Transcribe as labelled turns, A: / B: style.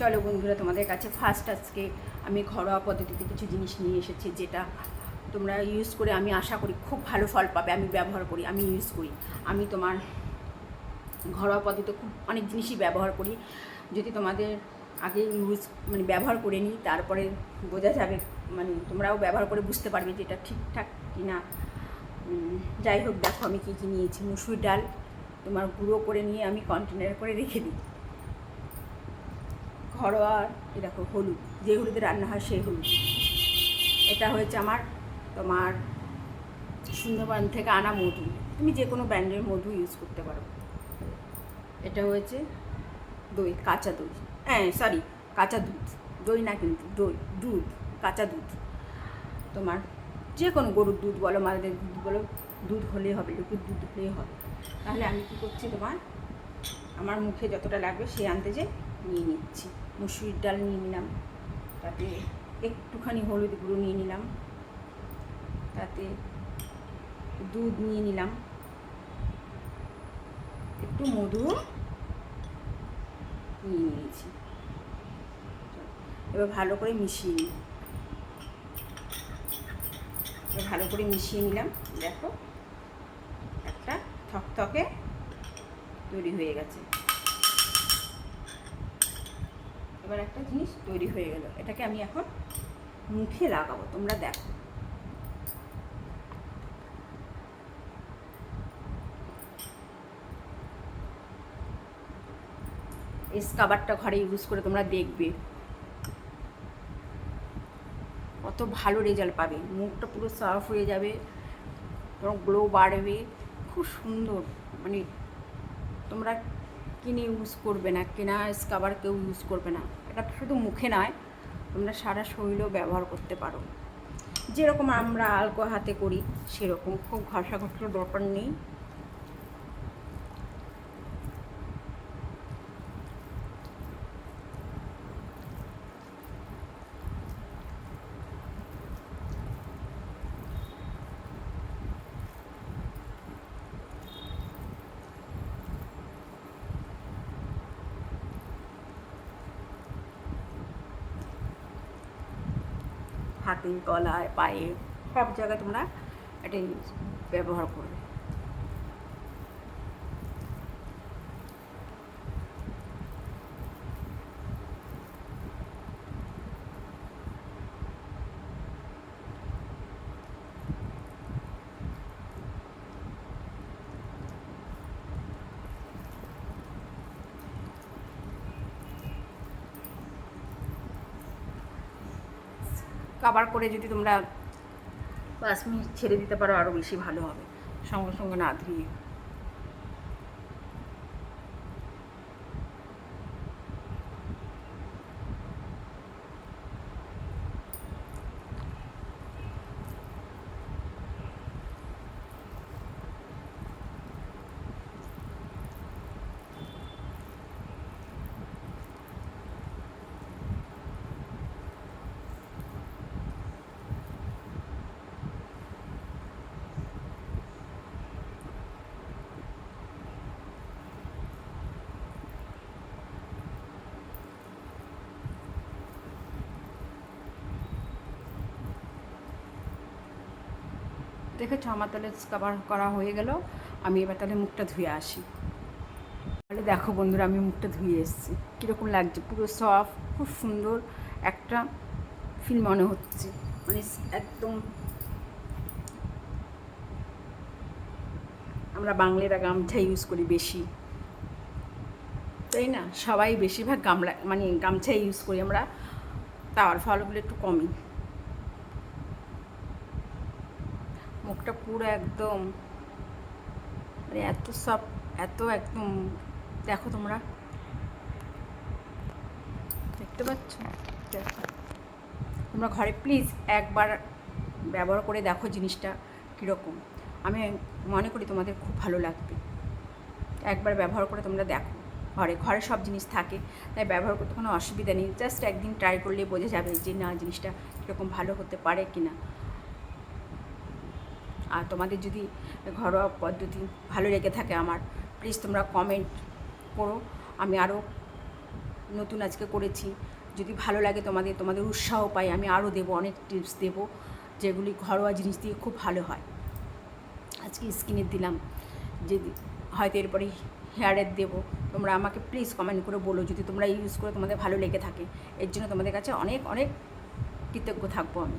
A: চলো বন্ধুরা, তোমাদের কাছে ফার্স্ট আজকে আমি ঘরোয়া পদ্ধতিতে কিছু জিনিস নিয়ে এসেছি যেটা তোমরা ইউজ করে আমি আশা করি খুব ভালো ফল পাবে, আমি ব্যবহার করি, আমি ইউজ করি। আমি তোমার ঘরোয়া পদ্ধতিতে খুব অনেক জিনিসই ব্যবহার করি। যদি তোমাদের আগে ইউজ মানে ব্যবহার করে নিই, তারপরে বোঝা যাবে মানে তোমরাও ব্যবহার করে বুঝতে পারবে যে এটা ঠিকঠাক কি না যাই হোক, দেখো আমি কী কী নিয়েছি। মুসুর ডাল, তোমার গুঁড়ো করে নিয়ে আমি কন্টেনার করে রেখে দিই। ঘরোয়া, এই দেখো হলুদ, যে হলুদে রান্না হয় সেই হলুদ। এটা হয়েছে আমার, তোমার সুন্দরবন থেকে আনা মধু। তুমি যে কোনো ব্র্যান্ডের মধু ইউজ করতে পারো। এটা হয়েছে দই, কাঁচা দই। হ্যাঁ সরি কাঁচা দুধ। দই না কিন্তু, দই, দুধ, কাঁচা দুধ। তোমার যে কোনো গরুর দুধ বলো মাদের দুধ বলো, দুধ হলেই হবে লিকুইড দুধ হলেই হবে। তাহলে আমি কী করছি তোমার, আমার মুখে যতটা লাগবে সেই আনতে যে নিয়ে নিচ্ছি। মুসুরির ডাল নিয়ে নিলাম। তাতে একটুখানি হলুদ গুঁড়ো নিয়ে নিলাম। তাতে দুধ নিয়ে নিলাম। একটু মধু নিয়ে নিয়েছি। এবার ভালো করে মিশিয়ে নিই। ভালো করে মিশিয়ে নিলাম। দেখো, একটা থকথকে তৈরি হয়ে গেছে। এবার একটা জিনিস তৈরি হয়ে গেল। এটাকে আমি এখন মুখে লাগাবো। তোমরা দেখো। এই স্কাবারটা ঘরে ইউজ করে তোমরা দেখবে। কত ভালো রেজাল্ট পাবে। মুখটা পুরো সাফ হয়ে যাবে তোমার গ্লো বাড়বে। খুব সুন্দর। মানে তোমরা কিনে ইউজ করবে না, কেনা স্কাবার কেউ ইউজ করবে না। এটা শুধু মুখে নয়, তোমরা সারা শরীরেও ব্যবহার করতে পারো। যেরকম আমরা আলকো হাতে করি, সেরকম খুব ঘষা ঘষার দরকার নেই। হাতে গলায় পায়ে সব জায়গায় তোমরা এটা ব্যবহার করবে। কাবার করে যদি তোমরা পাঁচ মিনিট ছেড়ে দিতে পারো আরও বেশি ভালো হবে। সঙ্গে সঙ্গে না ধুয়ে দেখেছ আমার তাহলে কাবার করা হয়ে গেল। আমি এবার তাহলে মুখটা ধুয়ে আসি। তাহলে দেখো বন্ধুরা, আমি মুখটা ধুয়ে এসেছি। কীরকম লাগছে? পুরো সফট খুব সুন্দর একটা ফিল মনে হচ্ছে। মানে একদম আমরা বাংলারা গামছা ইউজ করি বেশি। তাই না? সবাই বেশিরভাগ গামলা মানে গামছা ইউজ করি আমরা। তাওয়ার ফলগুলো একটু কমই। মুখটা পুরো একদম মানে এত সব, এত একদম, দেখো তোমরা। দেখতে পাচ্ছ? দেখো। তোমরা ঘরে প্লিজ একবার ব্যবহার করে দেখো জিনিসটা কীরকম। আমি মনে করি তোমাদের খুব ভালো লাগবে। একবার ব্যবহার করে তোমরা দেখো। ঘরে ঘরে সব জিনিস থাকে, তাই ব্যবহার করতে কোনো অসুবিধা নেই। জাস্ট একদিন ট্রাই করলে বোঝা যাবে যে না, জিনিসটা কীরকম ভালো হতে পারে কি না আর তোমাদের যদি ঘরোয়া পদ্ধতি ভালো লেগে থাকে আমার প্লিজ তোমরা কমেন্ট করো। আমি আরও নতুন আজকে করেছি। যদি ভালো লাগে তোমাদের তোমাদের উৎসাহ পাই, আমি আরও দেবো, অনেক টিপস দেবো, যেগুলি ঘরোয়া জিনিস দিয়ে খুব ভালো হয়। আজকে স্কিনের দিলাম, যে হয়তো এরপরে হেয়ারের দেবো। তোমরা আমাকে প্লিজ কমেন্ট করে বলো, যদি তোমরা ইউজ করে তোমাদের ভালো লেগে থাকে। এর জন্য তোমাদের কাছে অনেক অনেক কৃতজ্ঞ থাকব আমি।